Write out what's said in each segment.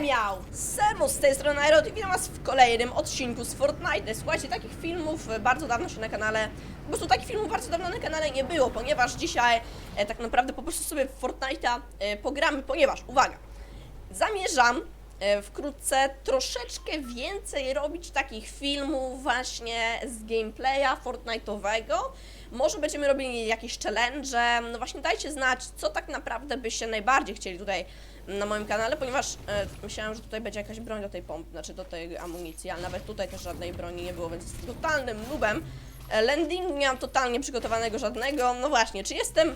miał! Serwus, z tej strony Aerot witam was w kolejnym odcinku z Fortnite. Słuchajcie, takich filmów e, bardzo dawno się na kanale, po prostu takich filmów bardzo dawno na kanale nie było, ponieważ dzisiaj e, tak naprawdę po prostu sobie w Fortnite'a e, pogramy, ponieważ, uwaga, zamierzam e, wkrótce troszeczkę więcej robić takich filmów właśnie z gameplaya Fortnite'owego. Może będziemy robili jakieś challenge. No właśnie dajcie znać, co tak naprawdę byście najbardziej chcieli tutaj na moim kanale, ponieważ e, myślałam, że tutaj będzie jakaś broń do tej pompy, znaczy do tej amunicji, ale nawet tutaj też żadnej broni nie było, więc jestem totalnym nubem. E, landing nie mam totalnie przygotowanego żadnego. No właśnie, czy jestem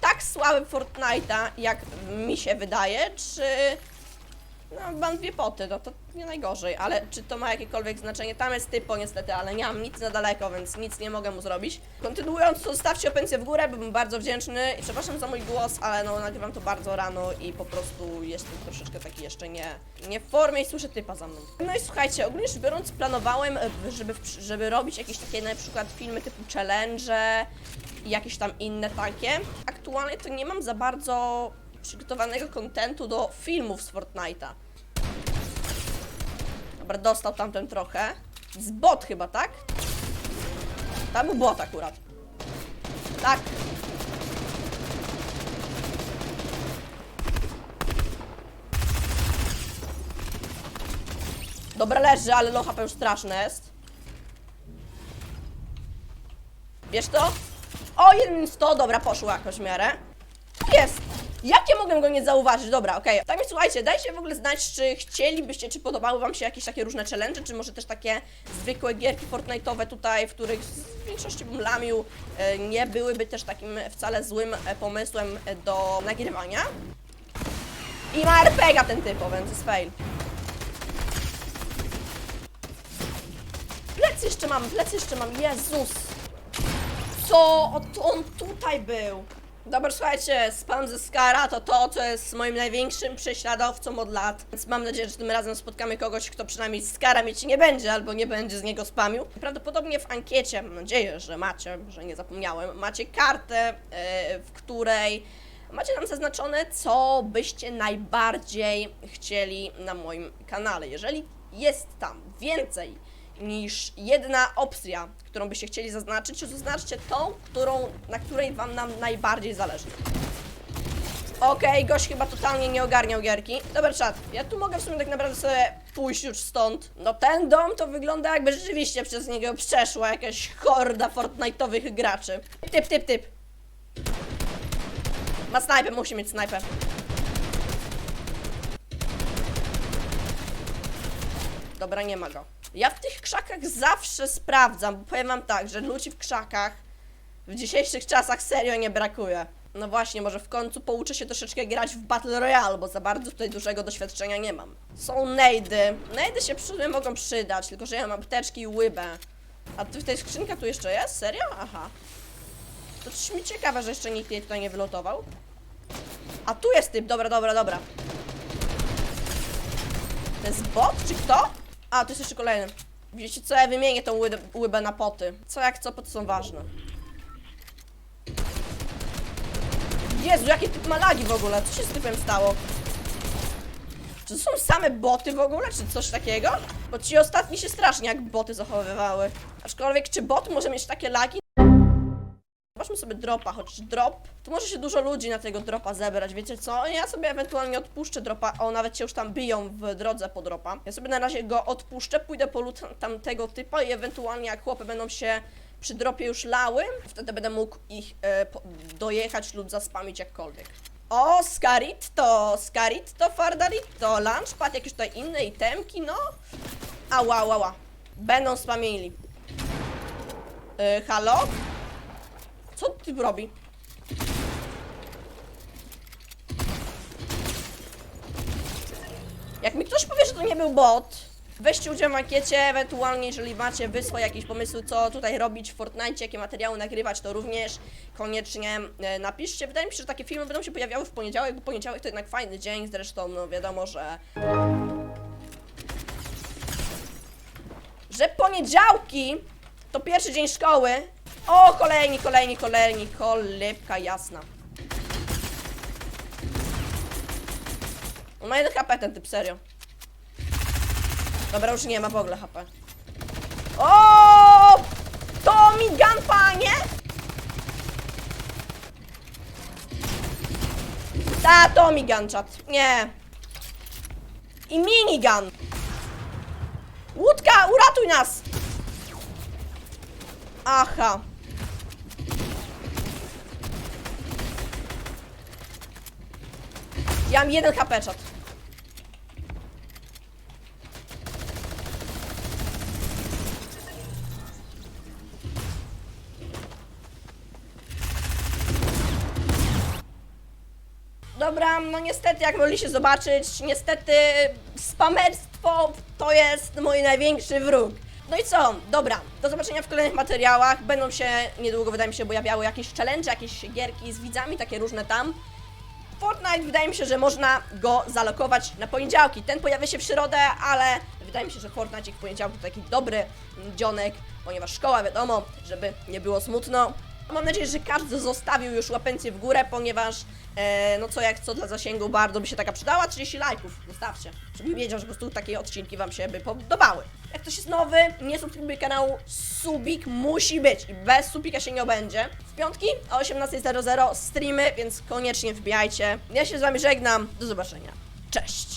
tak słaby w Fortnite'a, jak mi się wydaje, czy... No, mam dwie poty, no to nie najgorzej, ale czy to ma jakiekolwiek znaczenie? Tam jest typo niestety, ale nie mam nic za daleko, więc nic nie mogę mu zrobić. Kontynuując, zostawcie opencję w górę, byłbym bardzo wdzięczny i przepraszam za mój głos, ale no nagrywam to bardzo rano i po prostu jestem troszeczkę taki jeszcze nie, nie w formie i słyszę typa za mną. No i słuchajcie, ogólnie rzecz biorąc planowałem, żeby, żeby robić jakieś takie na przykład filmy typu challenge i jakieś tam inne takie. Aktualnie to nie mam za bardzo przygotowanego kontentu do filmów z Fortnite'a. Dobra, dostał tamten trochę. Z bot chyba, tak? Tam był bot akurat. Tak. Dobra, leży, ale low HP już straszne jest. Wiesz to? O, 1 100, dobra, poszło jakoś w miarę. Jest! Jak ja mogłem go nie zauważyć? Dobra, okej. Tak więc słuchajcie, dajcie w ogóle znać, czy chcielibyście, czy podobały wam się jakieś takie różne challenge, czy może też takie zwykłe gierki Fortnite'owe tutaj, w których w większości bym lamił, e, nie byłyby też takim wcale złym e, pomysłem e, do nagrywania. I ma RPGa ten typo, więc jest fail. Plec jeszcze mam, plec jeszcze mam, Jezus! Co? O, on tutaj był. Dobra, słuchajcie, spam ze Skara to to, co jest moim największym prześladowcą od lat. Więc mam nadzieję, że tym razem spotkamy kogoś, kto przynajmniej Skara mieć nie będzie, albo nie będzie z niego spamił. Prawdopodobnie w ankiecie, mam nadzieję, że macie, że nie zapomniałem, macie kartę, e, w której macie tam zaznaczone, co byście najbardziej chcieli na moim kanale. Jeżeli jest tam więcej niż jedna opcja, którą byście chcieli zaznaczyć, zaznaczcie tą, którą, na której wam nam najbardziej zależy. Okej, gość chyba totalnie nie ogarniał gierki. Dobra, czat, ja tu mogę w sumie tak naprawdę sobie pójść już stąd. No ten dom to wygląda jakby rzeczywiście przez niego przeszła jakaś horda Fortnite'owych graczy. Typ, typ, typ. Ma snajpę, musi mieć snajpę. Dobra, nie ma go. Ja w tych krzakach zawsze sprawdzam, bo powiem wam tak, że ludzi w krzakach w dzisiejszych czasach serio nie brakuje. No właśnie, może w końcu pouczę się troszeczkę grać w Battle Royale, bo za bardzo tutaj dużego doświadczenia nie mam. Są nejdy. Nejdy się przy, mogą przydać, tylko że ja mam apteczki i łybę. A tu tej skrzynka tu jeszcze jest? Serio? Aha. To coś mi ciekawe, że jeszcze nikt jej tutaj nie wylotował. A tu jest typ, dobra, dobra, dobra. To jest bot, czy kto? A, to jest jeszcze kolejny. Wiecie co, ja wymienię tą łybę, łybę na poty. Co jak co, poty są ważne. Jezu, jakie typ ma lagi w ogóle? Co się z typem stało? Czy to są same boty w ogóle, czy coś takiego? Bo ci ostatni się strasznie jak boty zachowywały. Aczkolwiek, czy bot może mieć takie lagi? Zobaczmy sobie dropa, chociaż drop, tu może się dużo ludzi na tego dropa zebrać, wiecie co? Ja sobie ewentualnie odpuszczę dropa, o nawet się już tam biją w drodze po dropa. Ja sobie na razie go odpuszczę, pójdę po lód tamtego typa i ewentualnie jak chłopy będą się przy dropie już lały, wtedy będę mógł ich e, dojechać lub zaspamić jakkolwiek. O, Scaritto, Scaritto, Fardaritto, Lunchpad, jakieś tutaj inne itemki, no. Ała, ała, ała. Będą spamili. E, halo? Co ty robi? Jak mi ktoś powie, że to nie był bot, weźcie udział w ankiecie, ewentualnie jeżeli macie wy swoje jakieś pomysły, co tutaj robić w Fortnite, jakie materiały nagrywać, to również koniecznie e, napiszcie. Wydaje mi się, że takie filmy będą się pojawiały w poniedziałek, bo poniedziałek to jednak fajny dzień, zresztą no wiadomo, że... Że poniedziałki to pierwszy dzień szkoły. O, kolejni, kolejni, kolejni, kolybka jasna. On ma jeden HP ten typ, serio. Dobra, już nie ma w ogóle HP. O! To mi gun, panie! Ta, to mi gun, czat. Nie. I minigun. Łódka, uratuj nas! Aha. Ja mam jeden HP, czat. Dobra, no niestety, jak mogliście zobaczyć, niestety spamerstwo to jest mój największy wróg. No i co? Dobra, do zobaczenia w kolejnych materiałach. Będą się niedługo, wydaje mi się, pojawiały jakieś challenge, jakieś gierki z widzami, takie różne tam. Fortnite wydaje mi się, że można go zalokować na poniedziałki. Ten pojawia się w środę, ale wydaje mi się, że Fortnite w poniedziałki to taki dobry dzionek, ponieważ szkoła wiadomo, żeby nie było smutno. Mam nadzieję, że każdy zostawił już łapencję w górę, ponieważ e, no co jak co dla zasięgu bardzo by się taka przydała. 30 lajków zostawcie, żebym wiedział, że po prostu takie odcinki wam się by podobały. Jak ktoś jest nowy, nie subskrybuje kanału, subik musi być i bez subika się nie obędzie. W piątki o 18.00 streamy, więc koniecznie wbijajcie. Ja się z wami żegnam, do zobaczenia. Cześć!